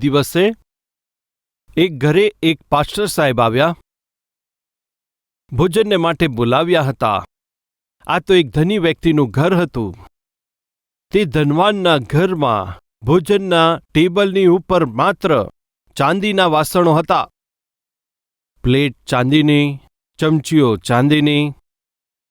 દિવસે એક ઘરે એક પાસ્ટર સાહેબ આવ્યા, ભોજનને માટે બોલાવ્યા હતા. આ તો એક ધની વ્યક્તિનું ઘર હતું. તે ધનવાનના ઘરમાં ભોજનના ટેબલની ઉપર માત્ર ચાંદીના વાસણો હતા. પ્લેટ ચાંદીની, ચમચીઓ ચાંદીની,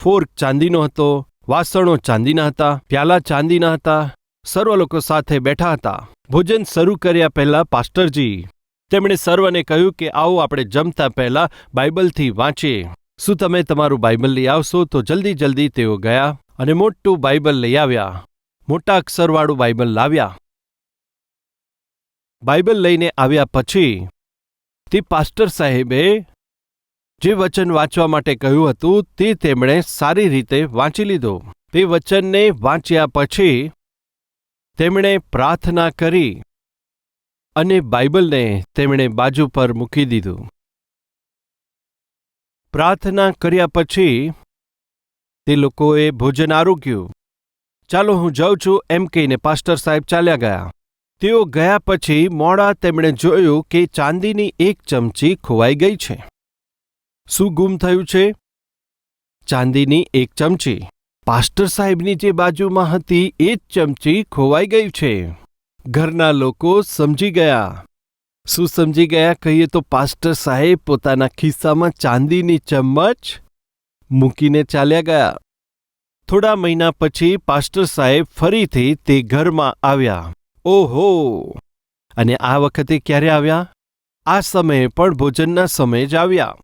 ફોર્ક ચાંદીનો હતો, વાસણો ચાંદીના હતા, પ્યાલા ચાંદીના હતા સર્વ લોકો સાથે બેઠા હતા. ભોજન શરૂ કર્યા પહેલાં પાસ્ટરજી, તેમણે સર્વને કહ્યું કે આવો આપણે જમતા પહેલા બાઇબલથી વાંચીએ. શું તમે તમારું બાઇબલ લઈ આવશો? તો જલ્દી જલ્દી તેઓ ગયા અને મોટું બાઇબલ લઈ આવ્યા. મોટા અક્ષરવાળું બાઇબલ લાવ્યા. બાઇબલ લઈને આવ્યા પછી, તે પાસ્ટર સાહેબે જે વચન વાંચવા માટે કહ્યું હતું, તે તેમણે સારી રીતે વાંચી લીધું. તે વચનને વાંચ્યા પછી તેમણે પ્રાર્થના કરી અને બાઇબલને તેમણે બાજુ પર મૂકી દીધું. પ્રાર્થના કર્યા પછી તે લોકોએ ભોજન આરોગ્યું. ચાલો હું જાઉં છું એમ કહીને પાસ્ટર સાહેબ ચાલ્યા ગયા. તેઓ ગયા પછી મોડા તેમણે જોયું કે ચાંદીની એક ચમચી ખોવાઈ ગઈ છે. શું ગુમ થયું છે? ચાંદીની એક ચમચી. પાસ્ટર સાહેબની જે બાજુમાં હતી એ જ ચમચી ખોવાઈ ગઈ છે. ઘરના લોકો સમજી ગયા. શું સમજી ગયા કહીએ તો પાસ્ટર સાહેબ પોતાના ખિસ્સામાં ચાંદીની ચમચ મૂકીને ચાલ્યા ગયા. થોડા મહિના પછી પાસ્ટર સાહેબ ફરીથી તે ઘરમાં આવ્યા. ઓહો! અને આ વખતે ક્યારે આવ્યા? આ સમયે પણ ભોજનના સમયે જ આવ્યા.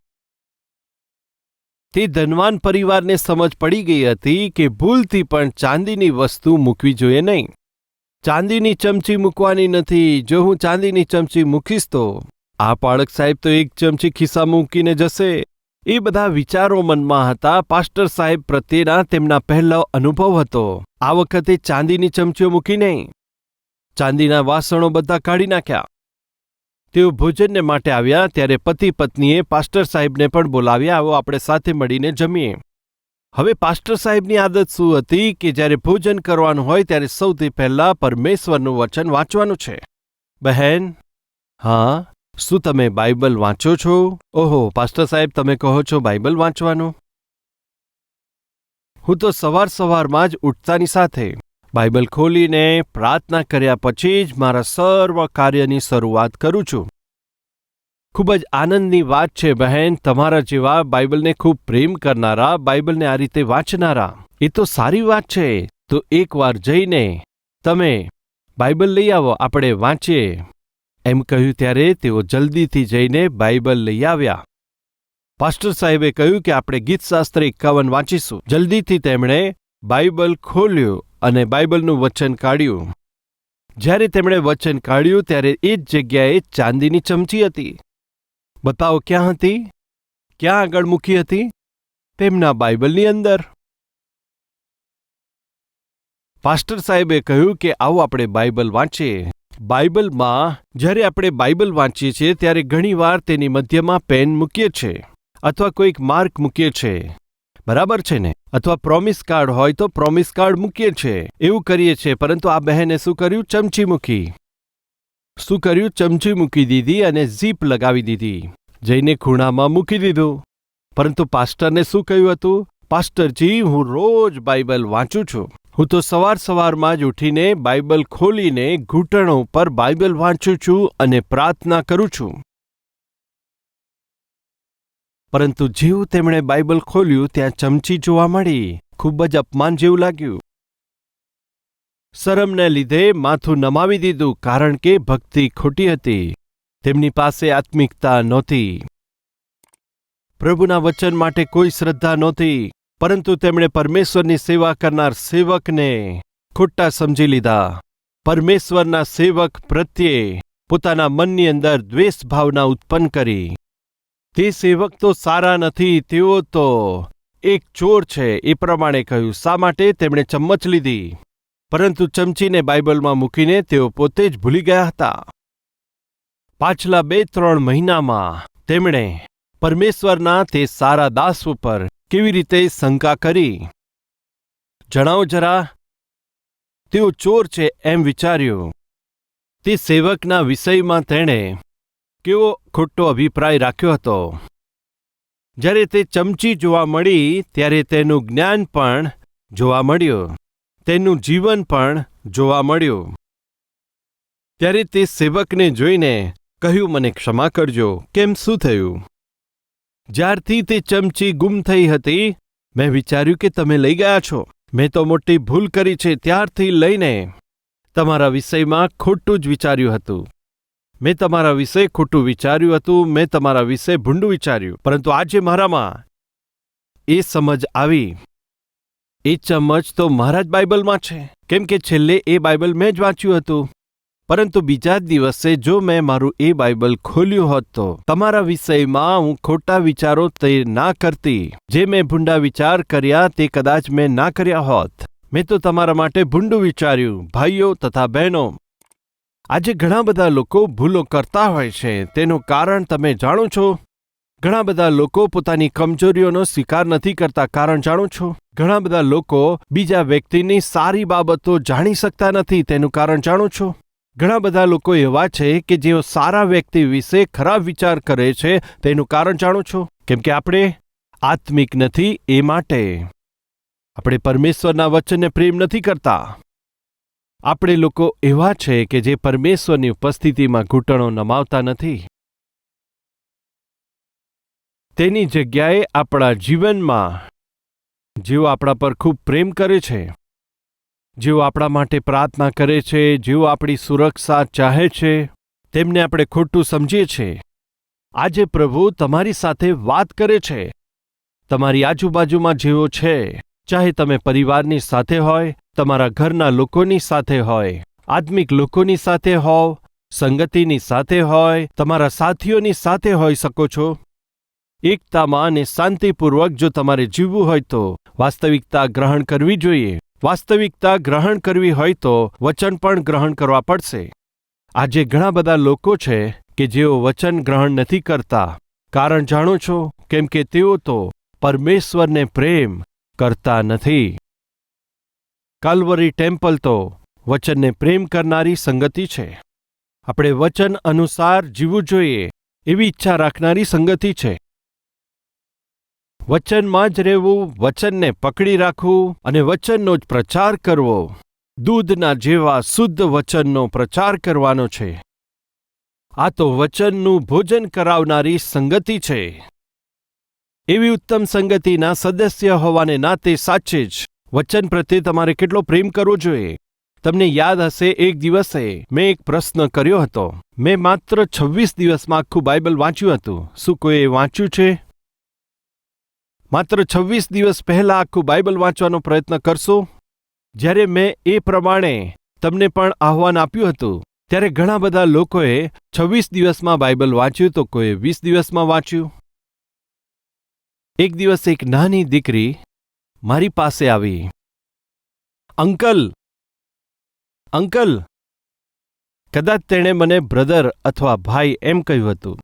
તે ધનવાન પરિવારને સમજ પડી ગઈ હતી કે ભૂલથી પણ ચાંદીની વસ્તુ મૂકવી જોઈએ નહીં. ચાંદીની ચમચી મૂકવાની નથી. જો હું ચાંદીની ચમચી મૂકીશ તો આ પાળક સાહેબ તો એક ચમચી ખિસ્સા મૂકીને જશે. એ બધા વિચારો મનમાં હતા. પાસ્ટર સાહેબ પ્રત્યેના તેમના પહેલો અનુભવ હતો. આ વખતે ચાંદીની ચમચીઓ મૂકી નહીં. ચાંદીના વાસણો બધા કાઢી નાખ્યા. તેઓ ભોજનને માટે આવ્યા ત્યારે પતિ પત્નીએ પાસ્ટર સાહેબને પણ બોલાવ્યા, આવો આપણે સાથે મળીને જમીએ. હવે પાસ્ટર સાહેબની આદત શું હતી કે જ્યારે ભોજન કરવાનું હોય ત્યારે સૌથી પહેલાં પરમેશ્વરનું વચન વાંચવાનું છે. બહેન, હા, શું તમે બાઇબલ વાંચો છો? ઓહો, પાસ્ટર સાહેબ, તમે કહો છો બાઇબલ વાંચવાનું? હું તો સવાર સવારમાં જ ઉઠતાની સાથે બાઇબલ ખોલીને પ્રાર્થના કર્યા પછી જ મારા સર્વ કાર્યની શરૂઆત કરું છું. ખૂબ જ આનંદની વાત છે, બહેન. તમારા જેવા બાઇબલને ખૂબ પ્રેમ કરનારા, બાઇબલને આ રીતે વાંચનારા. એ તો સારી વાત છે. તો એકવાર જઈને તમે બાઇબલ લઈ આવો, આપણે વાંચીએ. એમ કહ્યું ત્યારે તેઓ જલ્દીથી જઈને બાઇબલ લઈ આવ્યા. પાસ્ટર સાહેબે કહ્યું કે આપણે ગીતશાસ્ત્ર એકાવન વાંચીશું. જલ્દીથી તેમણે બાઇબલ ખોલ્યું. અને બાઇબલનું વચન કાઢ્યું. જ્યારે તેમણે વચન કાઢ્યું, ત્યારે એ જ જગ્યાએ ચાંદીની ચમચી હતી. બતાવો, ક્યાં હતી? ક્યાં આગળ મૂકી હતી? તેમના બાઇબલની અંદર. પાસ્ટર સાહેબે કહ્યું કે, આવો આપણે બાઇબલ વાંચીએ. બાઇબલમાં, જ્યારે આપણે બાઇબલ વાંચીએ છીએ, ત્યારે ઘણીવાર તેની મધ્યમાં પેન મૂકીએ છીએ, અથવા કોઈક માર્ક મૂકીએ છીએ. બરાબર છે ને? અથવા પ્રોમિસ કાર્ડ હોય તો પ્રોમિસ કાર્ડ મૂકીએ છીએ એવું કરીએ છીએ પરંતુ આ બહેને શું કર્યું? ચમચી મૂકી. શું કર્યું? ચમચી મૂકી દીધી અને ઝીપ લગાવી દીધી. જઈને ખૂણામાં મૂકી દીધું. પરંતુ પાસ્ટરને શું કહ્યું હતું? પાસ્ટરજી, હું રોજ બાઇબલ વાંચું છું. હું તો સવાર સવારમાં જ ઉઠીને બાઇબલ ખોલીને ઘૂંટણો પર બાઇબલ વાંચું છું અને પ્રાર્થના કરું છું. પરંતુ જેવું તેમણે બાઇબલ ખોલ્યું, ત્યાં ચમચી જોવા મળી. ખૂબ જ અપમાન જેવું લાગ્યું. શરમને લીધે માથું નમાવી દીધું, કારણ કે ભક્તિ ખોટી હતી. તેમની પાસે આત્મિકતા નહોતી. પ્રભુના વચન માટે કોઈ શ્રદ્ધા નહોતી, પરંતુ તેમણે પરમેશ્વરની સેવા કરનાર સેવકને ખોટા સમજી લીધા. પરમેશ્વરના સેવક પ્રત્યે પોતાના મનની અંદર દ્વેષ ભાવના ઉત્પન્ન કરી. તે સેવક તો સારા નથી, તેઓ તો એક ચોર છે, એ પ્રમાણે કહ્યું. શા માટે? તેમણે ચમ્મચ લીધી. પરંતુ ચમચીને બાઇબલમાં મૂકીને તેઓ પોતે જ ભૂલી ગયા હતા. પાછલા બે ત્રણ મહિનામાં તેમણે પરમેશ્વરના તે સારા દાસ ઉપર કેવી રીતે શંકા કરી? જણાવો જરા. તેઓ ચોર છે એમ વિચાર્યું. તે સેવકના વિષયમાં તેણે કેવો ખોટો અભિપ્રાય રાખ્યો હતો. જ્યારે તે ચમચી જોવા મળી, ત્યારે તેનું જ્ઞાન પણ જોવા મળ્યું. તેનું જીવન પણ જોવા મળ્યું. ત્યારે તે સેવકને જોઈને કહ્યું, મને ક્ષમા કરજો. કેમ શું થયું? જ્યારથી તે ચમચી ગુમ થઈ હતી, મેં વિચાર્યું કે તમે લઈ ગયા છો. મેં તો મોટી ભૂલ કરી છે, ત્યારથી લઈને તમારા વિષયમાં ખોટું જ વિચાર્યું હતું. મેં તમારા વિશે ખોટું વિચાર્યું હતું, મેં તમારા વિશે ભૂંડું વિચાર્યું. પરંતુ આજે મારામાં એ સમજ આવી. એ ચમચ તો મારા જ બાઇબલમાં છે. કેમ કે છેલ્લે એ બાઇબલ મેં જ વાંચ્યું હતું. પરંતુ બીજા જ દિવસે જો મેં મારું એ બાઇબલ ખોલ્યું હોત તો તમારા વિષયમાં હું ખોટા વિચારો તે ના કરતી. જે મેં ભૂંડા વિચાર કર્યા તે કદાચ મેં ના કર્યા હોત. મેં તો તમારા માટે ભૂંડું વિચાર્યું. ભાઈઓ તથા બહેનો આજે ઘણા બધા લોકો ભૂલો કરતા હોય છે, તેનું કારણ તમે જાણો છો? ઘણા બધા લોકો પોતાની કમજોરીઓનો સ્વીકાર નથી કરતા કારણ જાણો છો? ઘણા બધા લોકો બીજા વ્યક્તિની સારી બાબતો જાણી શકતા નથી, તેનું કારણ જાણો છો? ઘણા બધા લોકો એવા છે કે જેઓ સારા વ્યક્તિ વિશે ખરાબ વિચાર કરે છે, તેનું કારણ જાણો છો? કેમ કે આપણે આત્મિક નથી એ માટે. આપણે પરમેશ્વરના વચનને પ્રેમ નથી કરતા. આપણે લોકો એવા છે કે જે પરમેશ્વરની ઉપસ્થિતિમાં ઘૂંટણો નમાવતા નથી. તેની જગ્યાએ આપણા જીવનમાં જેઓ આપણા પર ખૂબ પ્રેમ કરે છે, જેઓ આપણા માટે પ્રાર્થના કરે છે, જેઓ આપણી સુરક્ષા ચાહે છે, તેમને આપણે ખોટું સમજીએ છીએ આજે પ્રભુ તમારી સાથે વાત કરે છે. તમારી આજુબાજુમાં જેઓ છે, ચાહે તમે પરિવારની સાથે હોય તમારા ઘરના લોકોની સાથે હોય, આત્મિક લોકોની સાથે હોવ, સંગતિની સાથે હોય, તમારા સાથીઓની સાથે હોઈ શકો છો. એકતામાં અને શાંતિપૂર્વક જો તમારે જીવવું હોય તો વાસ્તવિકતા ગ્રહણ કરવી જોઈએ. વાસ્તવિકતા ગ્રહણ કરવી હોય તો વચન પણ ગ્રહણ કરવા પડશે. આજે ઘણા બધા લોકો છે કે જેઓ વચન ગ્રહણ નથી કરતા. કારણ જાણો છો, કેમ કે તેઓ તો પરમેશ્વરને પ્રેમ કરતા નથી. કાલ્વરી ટેમ્પલ તો વચનને પ્રેમ કરનારી સંગતિ છે. આપણે વચન અનુસાર જીવવું જોઈએ એવી ઈચ્છા રાખનારી સંગતિ છે. વચનમાં જ રહેવું, વચનને પકડી રાખવું અને વચનનો જ પ્રચાર કરવો દૂધના જેવા શુદ્ધ વચનનો પ્રચાર કરવાનો છે. આ તો વચનનું ભોજન કરાવનારી સંગતિ છે. એવી ઉત્તમ સંગતિના સદસ્ય હોવાને નાતે સાચે જ વચન પ્રત્યે તમારે કેટલો પ્રેમ કરવો જોઈએ? તમને યાદ હશે એક દિવસે મેં એક પ્રશ્ન કર્યો હતો. મેં માત્ર છવ્વીસ દિવસમાં આખું બાઇબલ વાંચ્યું હતું. શું કોઈએ વાંચ્યું છે? માત્ર છવ્વીસ દિવસ પહેલાં આખું બાઇબલ વાંચવાનો પ્રયત્ન કરશો? જ્યારે મેં એ પ્રમાણે તમને પણ આહ્વાન આપ્યું હતું, ત્યારે ઘણા બધા લોકોએ છવ્વીસ દિવસમાં બાઇબલ વાંચ્યું તો કોઈએ વીસ દિવસમાં વાંચ્યું? એક દિવસ એક નાની દીકરી મારી પાસે આવી. અંકલ! અંકલ! કદાચ તેણે મને બ્રધર અથવા ભાઈ એમ કહ્યું હતું.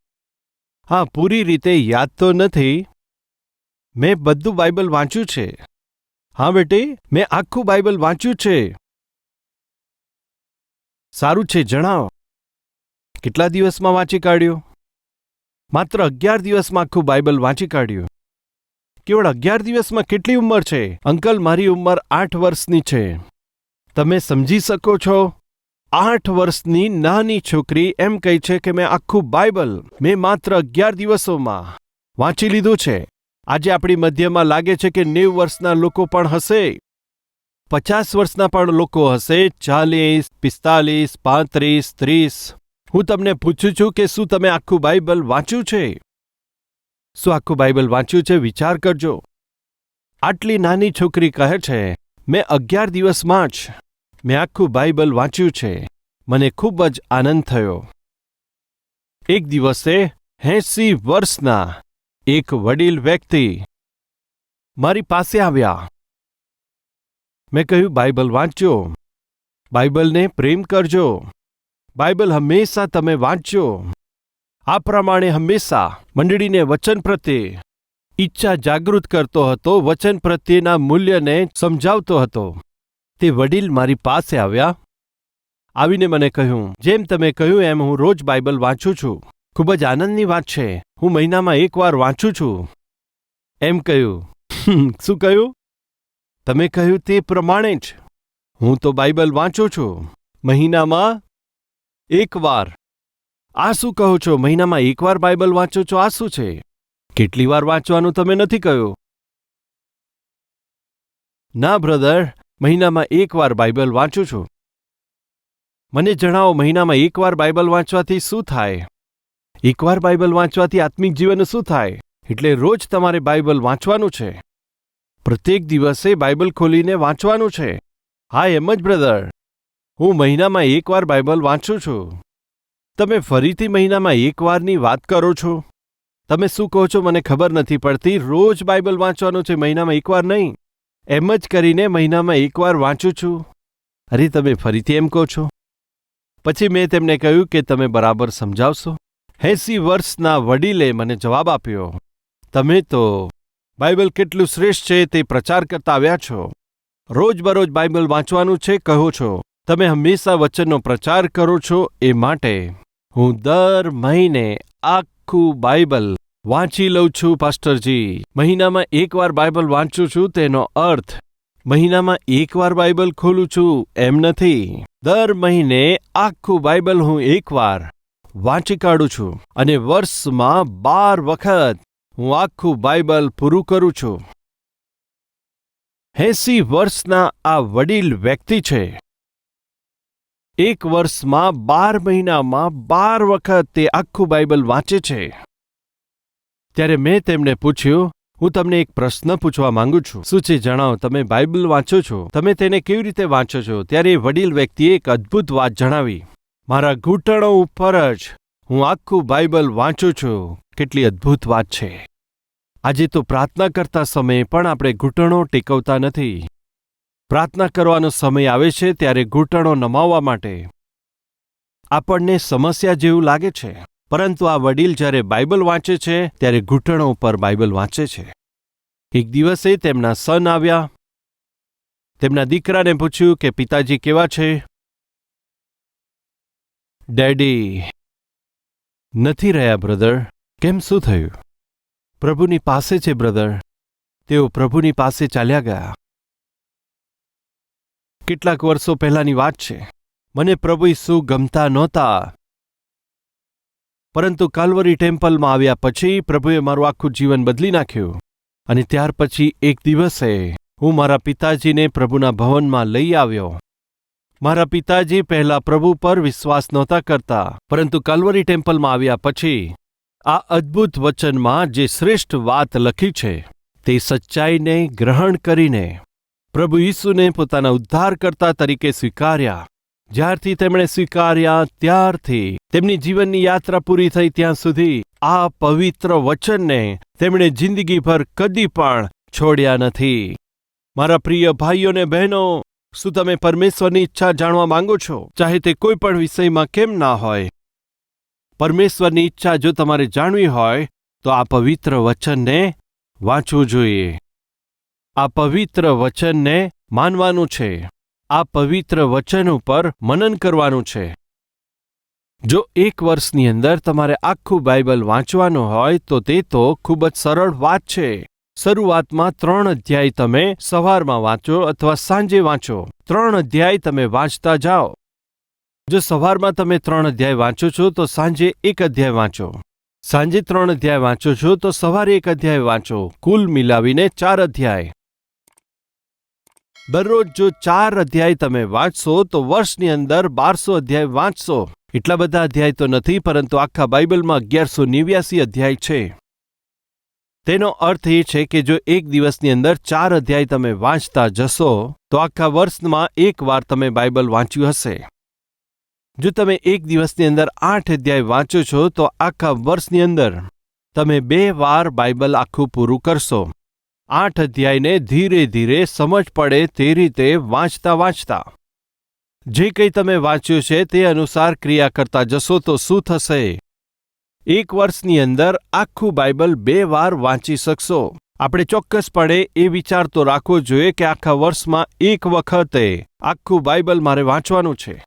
હા, પૂરી રીતે યાદ તો નથી. મેં બધું બાઇબલ વાંચ્યું છે. હા, બેટી, મેં આખું બાઇબલ વાંચ્યું છે. સારું છે, જણાવો. કેટલા દિવસમાં વાંચી કાઢ્યું? માત્ર અગિયાર દિવસમાં આખું બાઇબલ વાંચી કાઢ્યું. કેવળ અગિયાર દિવસમાં કેટલી ઉંમર છે? અંકલ, મારી ઉંમર આઠ વર્ષની છે. તમે સમજી શકો છો? આઠ વર્ષની નાની છોકરી એમ કહે છે કે મેં આખું બાઇબલ મેં માત્ર અગિયાર દિવસોમાં વાંચી લીધું છે. આજે આપણી મધ્યમાં લાગે છે કે નેવ વર્ષના લોકો પણ હશે. પચાસ વર્ષના પણ લોકો હશે. ચાલીસ, પિસ્તાલીસ, પાંત્રીસ, ત્રીસ. હું તમને પૂછું છું કે શું તમે આખું બાઇબલ વાંચ્યું છે? શું આખું બાઇબલ વાંચ્યું છે? વિચાર કરજો. આટલી નાની છોકરી કહે છે, મેં અગિયાર દિવસમાં જ મેં આખું બાઇબલ વાંચ્યું છે. મને ખૂબ જ આનંદ થયો. એક દિવસે એંસી વર્ષના એક વડીલ વ્યક્તિ મારી પાસે આવ્યા. મેં કહ્યું, બાઇબલ વાંચજો બાઇબલને પ્રેમ કરજો. બાઇબલ હંમેશા તમે વાંચજો આ પ્રમાણે હંમેશા મંડળીને વચન પ્રત્યે ઈચ્છા જાગૃત કરતો હતો, વચન પ્રત્યેના મૂલ્યને સમજાવતો હતો. તે વડીલ મારી પાસે આવ્યા. આવીને મને કહ્યું, જેમ તમે કહ્યું એમ હું રોજ બાઇબલ વાંચું છું. ખૂબ જ આનંદની વાત છે. હું મહિનામાં એકવાર વાંચું છું. એમ કહ્યું શું કહ્યું? તમે કહ્યું તે પ્રમાણે જ. હું તો બાઇબલ વાંચું છું. મહિનામાં એકવાર આ શું કહો છો? મહિનામાં એકવાર બાઇબલ વાંચો છો? આ શું છે? કેટલી વાર વાંચવાનું તમે નથી કહ્યું? ના, બ્રધર, મહિનામાં એકવાર બાઇબલ વાંચું છું. મને જણાવો, મહિનામાં એકવાર બાઇબલ વાંચવાથી શું થાય? એકવાર બાઇબલ વાંચવાથી આત્મિક જીવન શું થાય? એટલે રોજ તમારે બાઇબલ વાંચવાનું છે. પ્રત્યેક દિવસે બાઇબલ ખોલીને વાંચવાનું છે. હા, એમ જ, બ્રધર. હું મહિનામાં એકવાર બાઇબલ વાંચું છું. તમે ફરીથી મહિનામાં એકવારની વાત કરો છો? તમે શું કહો છો? મને ખબર નથી પડતી. રોજ બાઇબલ વાંચવાનું છે, મહિનામાં એકવાર નહીં. એમ જ કરીને મહિનામાં એકવાર વાંચું છું. અરે, તમે ફરીથી એમ કહો છો? પછી મેં તેમને કહ્યું કે તમે બરાબર સમજાવશો. એંસી વર્ષના વડીલે મને જવાબ આપ્યો, તમે તો બાઇબલ કેટલું શ્રેષ્ઠ છે તે પ્રચાર કરતા આવ્યા છો. રોજબરોજ બાઇબલ વાંચવાનું છે, કહો છો. તમે હંમેશા વચનનો પ્રચાર કરો છો એ માટે. હું દર મહિને આખું બાઇબલ વાંચી લઉં છું, પાસ્ટરજી. મહિનામાં એકવાર બાઇબલ વાંચું છું, તેનો અર્થ મહિનામાં એકવાર બાઇબલ ખોલું છું, એમ નથી. દર મહિને આખું બાઇબલ હું એકવાર વાંચી કાઢું છું અને વર્ષમાં બાર વખત હું આખું બાઇબલ પૂરું કરું છું. એસી વર્ષના આ વડીલ વ્યક્તિ છે. એક વર્ષમાં બાર મહિનામાં બાર વખત તે આખું બાઇબલ વાંચે છે. ત્યારે મેં તેમને પૂછ્યું, હું તમને એક પ્રશ્ન પૂછવા માંગુ છું. શું છે, જણાવો, તમે બાઇબલ વાંચો છો? તમે તેને કેવી રીતે વાંચો છો? ત્યારે વડીલ વ્યક્તિએ એક અદ્ભુત વાત જણાવી, મારા ઘૂંટણો ઉપર જ હું આખું બાઇબલ વાંચું છું. કેટલી અદ્ભુત વાત છે. આજે તો પ્રાર્થના કરતા સમયે પણ આપણે ઘૂંટણો ટેકવતા નથી. પ્રાર્થના કરવાનો સમય આવે છે ત્યારે ઘૂંટણો નમાવવા માટે. આપણને સમસ્યા જેવું લાગે છે. પરંતુ આ વડીલ જ્યારે બાઇબલ વાંચે છે, ત્યારે ઘૂંટણો ઉપર બાઇબલ વાંચે છે. એક દિવસે તેમના સન આવ્યા. તેમના દીકરાને પૂછ્યું કે, પિતાજી, કેવા છે? ડેડી, નથી રહ્યા, બ્રધર. કેમ શું થયું? પ્રભુની પાસે છે, બ્રધર. તેઓ પ્રભુની પાસે ચાલ્યા ગયા. કેટલાક વર્ષો પહેલાંની વાત છે. મને પ્રભુ ઈસુ ગમતા નહોતા. પરંતુ કાલ્વરી ટેમ્પલમાં આવ્યા પછી પ્રભુએ મારું આખું જીવન બદલી નાખ્યું. અને ત્યાર પછી એક દિવસે હું મારા પિતાજીને પ્રભુના ભવનમાં લઈ આવ્યો. મારા પિતાજી પહેલા પ્રભુ પર વિશ્વાસ નહોતા કરતા, પરંતુ કાલ્વરી ટેમ્પલમાં આવ્યા પછી આ અદ્ભુત વચનમાં જે શ્રેષ્ઠ વાત લખી છે, તે સચ્ચાઈને ગ્રહણ કરીને પ્રભુ ઈસુને પોતાના ઉદ્ધારકર્તા તરીકે સ્વીકાર્યા. જ્યારથી તેમણે સ્વીકાર્યા, ત્યારથી તેમની જીવનની યાત્રા પૂરી થઈ ત્યાં સુધી આ પવિત્ર વચનને તેમણે જિંદગીભર કદી પણ છોડ્યા નથી. મારા પ્રિય ભાઈઓ ને બહેનો, શું તમે પરમેશ્વરની ઈચ્છા જાણવા માંગો છો? ચાહે તે કોઈ પણ વિષયમાં કેમ ના હોય. પરમેશ્વરની ઈચ્છા જો તમારે જાણવી હોય, તો આ પવિત્ર વચનને વાંચવું જોઈએ. આ પવિત્ર વચનને માનવાનું છે. આ પવિત્ર વચન ઉપર મનન કરવાનું છે. જો એક વર્ષની અંદર તમારે આખું બાઇબલ વાંચવાનું હોય, તો તે તો ખૂબ જ સરળ વાત છે. શરૂઆતમાં ત્રણ અધ્યાય તમે સવારમાં વાંચો અથવા સાંજે વાંચો. ત્રણ અધ્યાય તમે વાંચતા જાઓ. જો સવારમાં તમે ત્રણ અધ્યાય વાંચો છો, તો સાંજે એક અધ્યાય વાંચો. સાંજે ત્રણ અધ્યાય વાંચો છો, તો સવારે એક અધ્યાય વાંચો. કુલ મિલાવીને ચાર અધ્યાય. દરરોજ જો ચાર અધ્યાય તમે વાંચશો, તો વર્ષની અંદર બારસો અધ્યાય વાંચશો. એટલા બધા અધ્યાય તો નથી, પરંતુ આખા બાઇબલમાં અગિયારસો નેવ્યાસી અધ્યાય છે. તેનો અર્થ એ છે કે જો એક દિવસની અંદર ચાર અધ્યાય તમે વાંચતા જશો, તો આખા વર્ષમાં એક વાર તમે બાઇબલ વાંચ્યું હશે. જો તમે એક દિવસની અંદર આઠ અધ્યાય વાંચો છો, તો આખા વર્ષની અંદર તમે બે વાર બાઇબલ આખું પૂરું કરશો. આઠ અધ્યાયને ધીરે ધીરે સમજ પડે તે રીતે વાંચતા વાંચતા. જે કંઈ તમે વાંચ્યું છે તે અનુસાર ક્રિયા કરતા જશો તો શું થશે? એક વર્ષની અંદર આખું બાઇબલ બે વાર વાંચી શકશો. આપણે ચોક્કસપણે એ વિચાર તો રાખવો જોઈએ કે આખા વર્ષમાં એક વખતે આખું બાઇબલ મારે વાંચવાનું છે.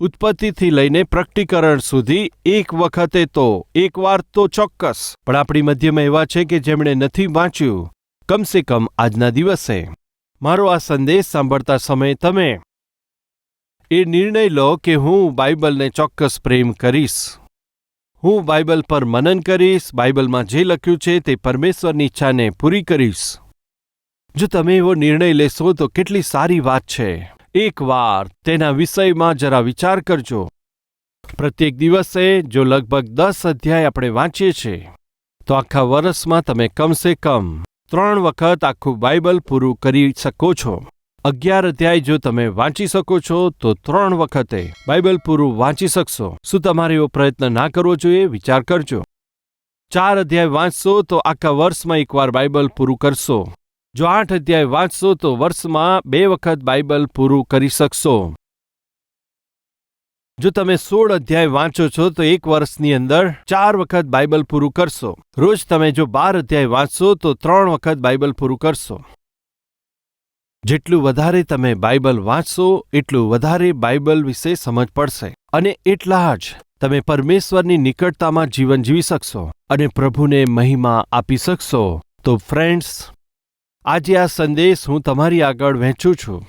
ઉત્પત્તિથી લઈને પ્રકટીકરણ સુધી એક વખતે તો એકવાર તો ચોક્કસ. પણ આપણી મધ્યમાં એવા છે કે જેમણે નથી વાંચ્યું. કમસે કમ આજના દિવસે. મારો આ સંદેશ સાંભળતા સમયે તમે એ નિર્ણય લો કે હું બાઇબલને ચોક્કસ પ્રેમ કરીશ. હું બાઇબલ પર મનન કરીશ, બાઇબલમાં જે લખ્યું છે તે પરમેશ્વરની ઈચ્છાને પૂરી કરીશ. જો તમે એવો નિર્ણય લેશો તો કેટલી સારી વાત છે. એકવાર તેના વિષયમાં જરા વિચાર કરજો. પ્રત્યેક દિવસે જો લગભગ દસ અધ્યાય આપણે વાંચીએ છીએ, તો આખા વર્ષમાં તમે કમસે કમ ત્રણ વખત આખું બાઇબલ પૂરું કરી શકો છો. અગિયાર અધ્યાય જો તમે વાંચી શકો છો, તો ત્રણ વખતે બાઇબલ પૂરું વાંચી શકશો. શું તમારે એવો પ્રયત્ન ના કરવો જોઈએ? વિચાર કરજો. ચાર અધ્યાય વાંચશો તો આખા વર્ષમાં એકવાર બાઇબલ પૂરું કરશો. જો આઠ અધ્યાય વાંચશો તો વર્ષમાં બે વખત બાઇબલ પૂરું કરી શકશો. જો તમે સોળ અધ્યાય વાંચો છો તો એક વર્ષની અંદર ચાર વખત બાઇબલ પૂરું કરશો. રોજ તમે જો બાર અધ્યાય વાંચશો તો ત્રણ વખત બાઇબલ પૂરું કરશો. જેટલું વધારે તમે બાઇબલ વાંચશો, એટલું વધારે બાઇબલ વિશે સમજ પડશે. અને એટલા જ તમે પરમેશ્વરની નિકટતામાં જીવન જીવી શકશો અને પ્રભુને મહિમા આપી શકશો. તો ફ્રેન્ડ્સ આજે આ સંદેશ હું તમારી આગળ વહેંચું છું.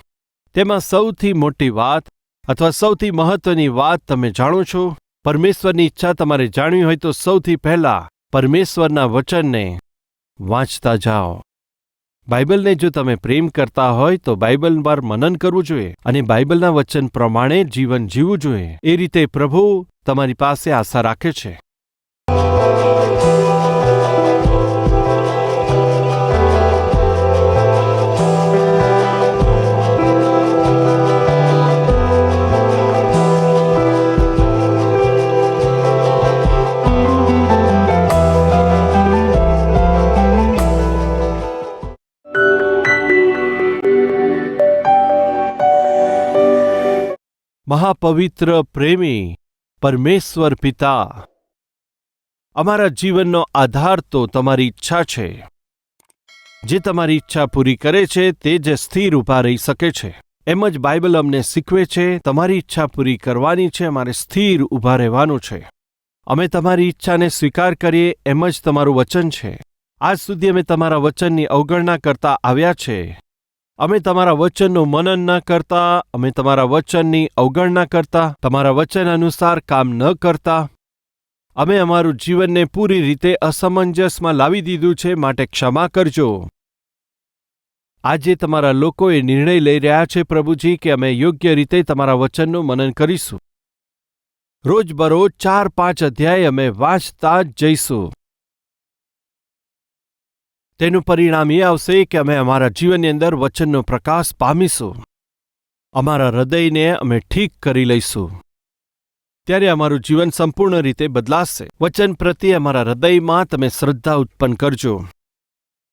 તેમાં સૌથી મોટી વાત અથવા સૌથી મહત્વની વાત તમે જાણો છો? પરમેશ્વરની ઈચ્છા તમારે જાણવી હોય તો સૌથી પહેલા પરમેશ્વરના વચનને વાંચતા જાઓ. બાઇબલને જો તમે પ્રેમ કરતા હોય તો બાઇબલ પર મનન કરવું જોઈએ અને બાઇબલના વચન પ્રમાણે જીવન જીવવું જોઈએ. એ રીતે પ્રભુ તમારી પાસે આશા રાખે છે. મહાપવિત્ર પ્રેમી, પરમેશ્વર પિતા. અમારા જીવનનો આધાર તો તમારી ઈચ્છા છે. જે તમારી ઈચ્છા પૂરી કરે છે, તે જ સ્થિર ઊભા રહી શકે છે. એમ જ બાઇબલ અમને શીખવે છે, તમારી ઈચ્છા પૂરી કરવાની છે અમારે સ્થિર ઊભા રહેવાનું છે. અમે તમારી ઈચ્છાને સ્વીકાર કરીએ, એમ જ તમારું વચન છે. આજ સુધી અમે તમારા વચનની અવગણના કરતા આવ્યા છે. અમે તમારા વચનનું મનન ન કરતા, અમે તમારા વચનની અવગણના કરતા, તમારા વચન અનુસાર કામ ન કરતા. અમે અમારું જીવનને પૂરી રીતે અસમંજસમાં લાવી દીધું છે, માટે ક્ષમા કરજો. આજે તમારા લોકોએ નિર્ણય લઈ રહ્યા છે, પ્રભુજી, કે અમે યોગ્ય રીતે તમારા વચનનું મનન કરીશું. રોજબરોજ ચાર પાંચ અધ્યાય અમે વાંચતા જ જઈશું. તેનું પરિણામ એ આવશે કે અમે અમારા જીવનની અંદર વચનનો પ્રકાશ પામીશું. અમારા હૃદયને અમે ઠીક કરી લઈશું. ત્યારે અમારું જીવન સંપૂર્ણ રીતે બદલાશે. વચન પ્રત્યે અમારા હૃદયમાં તમે શ્રદ્ધા ઉત્પન્ન કરજો.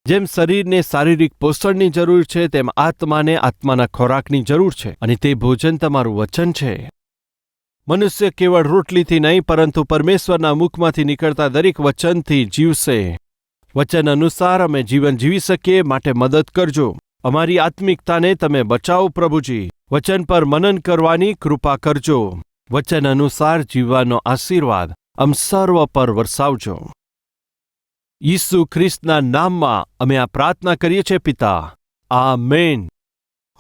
જેમ શરીરને શારીરિક પોષણની જરૂર છે, તેમ આત્માને આત્માના ખોરાકની જરૂર છે, અને તે ભોજન તમારું વચન છે. મનુષ્ય કેવળ રોટલીથી નહીં, પરંતુ પરમેશ્વરના મુખમાંથી નીકળતા દરેક વચનથી જીવશે. વચન અનુસાર અમે જીવન જીવી શકીએ માટે મદદ કરજો અમારી આત્મિકતાને તમે બચાવો પ્રભુજી વચન પર મનન કરવાની કૃપા કરજો વચન અનુસાર જીવવાનો આશીર્વાદ અમ સર્વ પર વરસાવજો ઈસુ ખ્રિસ્તના નામમાં અમે આ પ્રાર્થના કરીએ છીએ પિતા આ મેન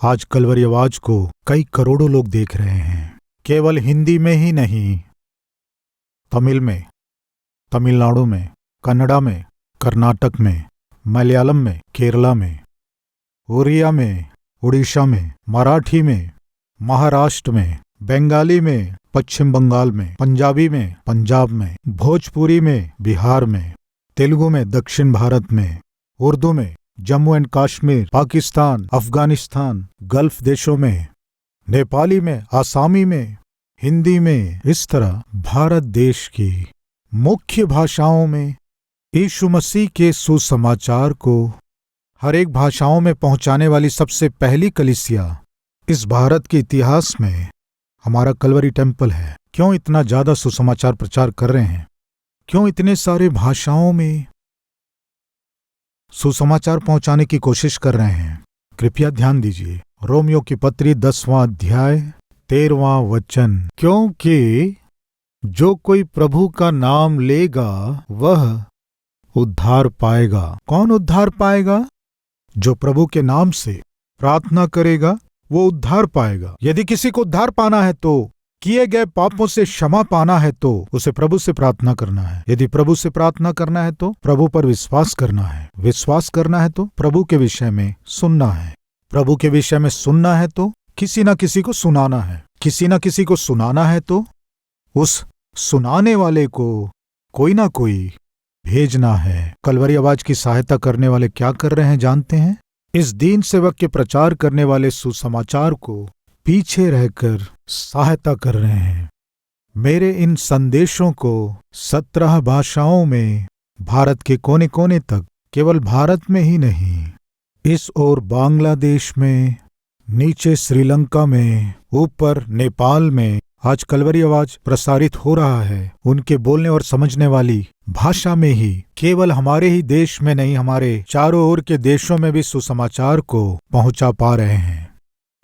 आज कलवरी आवाज को कई करोड़ों लोग देख रहे हैं केवल हिंदी में ही नहीं तमिल में तमिलनाडु में कन्नड़ा में कर्नाटक में, मलयालम में, केरला में उड़िया में, उड़ीसा में, मराठी में, महाराष्ट्र में, बंगाली में, पश्चिम बंगाल में, पंजाबी में, पंजाब में, भोजपुरी में, बिहार में, तेलुगु में, दक्षिण भारत में, उर्दू में, जम्मू एंड कश्मीर, पाकिस्तान, अफ़गानिस्तान, गल्फ देशों में, नेपाली में, आसामी में, हिंदी में, इस तरह भारत देश की मुख्य भाषाओं में यीशु मसीह के सुसमाचार को हर एक भाषाओं में पहुँचाने वाली सबसे पहली कलिसिया इस भारत के इतिहास में हमारा कलवरी टेंपल है। क्यों इतना ज़्यादा सुसमाचार प्रचार कर रहे हैं? क्यों इतने सारे भाषाओं में सुसमाचार पहुँचाने की कोशिश कर रहे हैं? कृपया ध्यान दीजिए। रोमियो की पत्री दसवां अध्याय तेरवा वचन। क्योंकि जो कोई प्रभु का नाम लेगा, वह उद्धार पाएगा। कौन उद्धार पाएगा? जो प्रभु के नाम से प्रार्थना करेगा, वो उद्धार पाएगा। यदि किसी को उद्धार पाना है तो किए गए पापों से क्षमा पाना है तो उसे प्रभु से प्रार्थना करना है। यदि प्रभु से प्रार्थना करना है तो प्रभु पर विश्वास करना है। विश्वास करना है तो प्रभु के विषय में सुनना है। प्रभु के विषय में सुनना है तो किसी न किसी को सुनाना है। किसी न किसी को सुनाना है तो उस सुनाने वाले को कोई ना कोई भेजना है। कलवरी आवाज़ की सहायता करने वाले क्या कर रहे हैं जानते हैं? इस दीन सेवक के प्रचार करने वाले सुसमाचार को पीछे रहकर सहायता कर रहे हैं। मेरे इन संदेशों को सत्रह भाषाओं में भारत के कोने कोने तक, केवल भारत में ही नहीं, इस ओर बांग्लादेश में, नीचे श्रीलंका में, ऊपर नेपाल में आज कलवरी आवाज़ प्रसारित हो रहा है उनके बोलने और समझने वाली भाषा में ही। केवल हमारे ही देश में नहीं, हमारे चारों ओर के देशों में भी सुसमाचार को पहुँचा पा रहे हैं।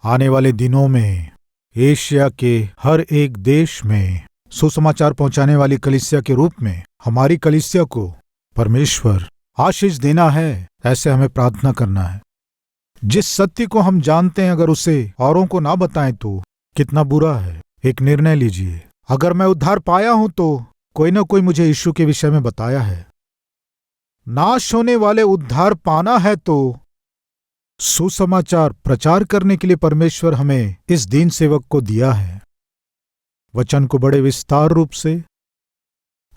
आने वाले दिनों में एशिया के हर एक देश में सुसमाचार पहुँचाने वाली कलिसिया के रूप में हमारी कलिसिया को परमेश्वर आशीष देना है, ऐसे हमें प्रार्थना करना है। जिस सत्य को हम जानते हैं, अगर उसे औरों को ना बताएँ तो कितना बुरा है। एक निर्णय लीजिए। अगर मैं उद्धार पाया हूँ तो कोई ना कोई मुझे यीशु के विषय में बताया है। नाश होने वाले उद्धार पाना है तो सुसमाचार प्रचार करने के लिए परमेश्वर हमें इस दीन सेवक को दिया है। वचन को बड़े विस्तार रूप से,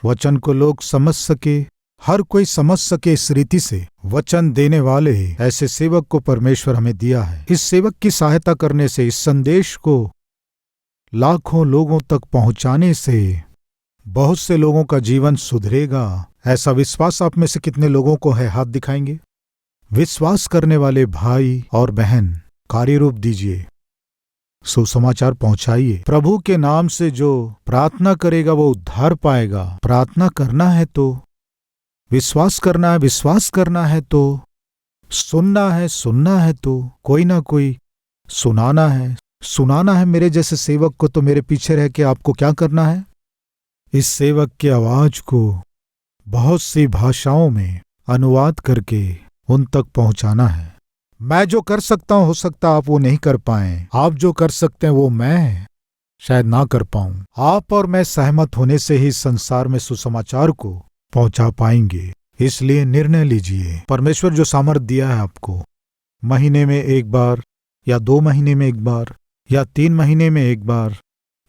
वचन को लोग समझ सके, हर कोई समझ सके इस रीति से। वचन देने वाले ऐसे सेवक को परमेश्वर हमें दिया है। इस सेवक की सहायता करने से इस संदेश को लाखों लोगों तक पहुँचाने से बहुत से लोगों का जीवन सुधरेगा। ऐसा विश्वास आप में से कितने लोगों को है? हाथ दिखाएँगे। विश्वास करने वाले भाई और बहन कार्य रूप दीजिए। सुसमाचार पहुंचाइए। प्रभु के नाम से जो प्रार्थना करेगा, वो उद्धार पाएगा। प्रार्थना करना है तो विश्वास करना है, विश्वास करना है तो सुनना है सुनना है तो कोई ना कोई सुनाना है सुनाना है मेरे जैसे सेवक को तो मेरे पीछे रह के आपको क्या करना है? इस सेवक की आवाज़ को बहुत सी भाषाओं में अनुवाद करके उन तक पहुंचाना है। मैं जो कर सकता हूँ, हो सकता आप वो नहीं कर पाए। आप जो कर सकते हैं, वो मैं शायद ना कर पाऊँ। आप और मैं सहमत होने से ही संसार में सुसमाचार को पहुँचा पाएँगे। इसलिए निर्णय लीजिए। परमेश्वर जो सामर्थ्य दिया है आपको, महीने में एक बार या दो महीने में एक बार या तीन महीने में एक बार,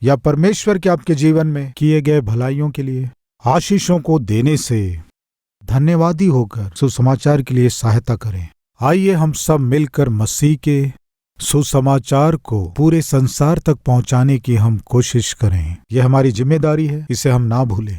या परमेश्वर के आपके जीवन में किए गए भलाइयों के लिए आशीषों को देने से धन्यवादी होकर सुसमाचार के लिए सहायता करें। आइए हम सब मिलकर मसीह के सुसमाचार को पूरे संसार तक पहुँचाने की हम कोशिश करें। यह हमारी ज़िम्मेदारी है, इसे हम ना भूलें।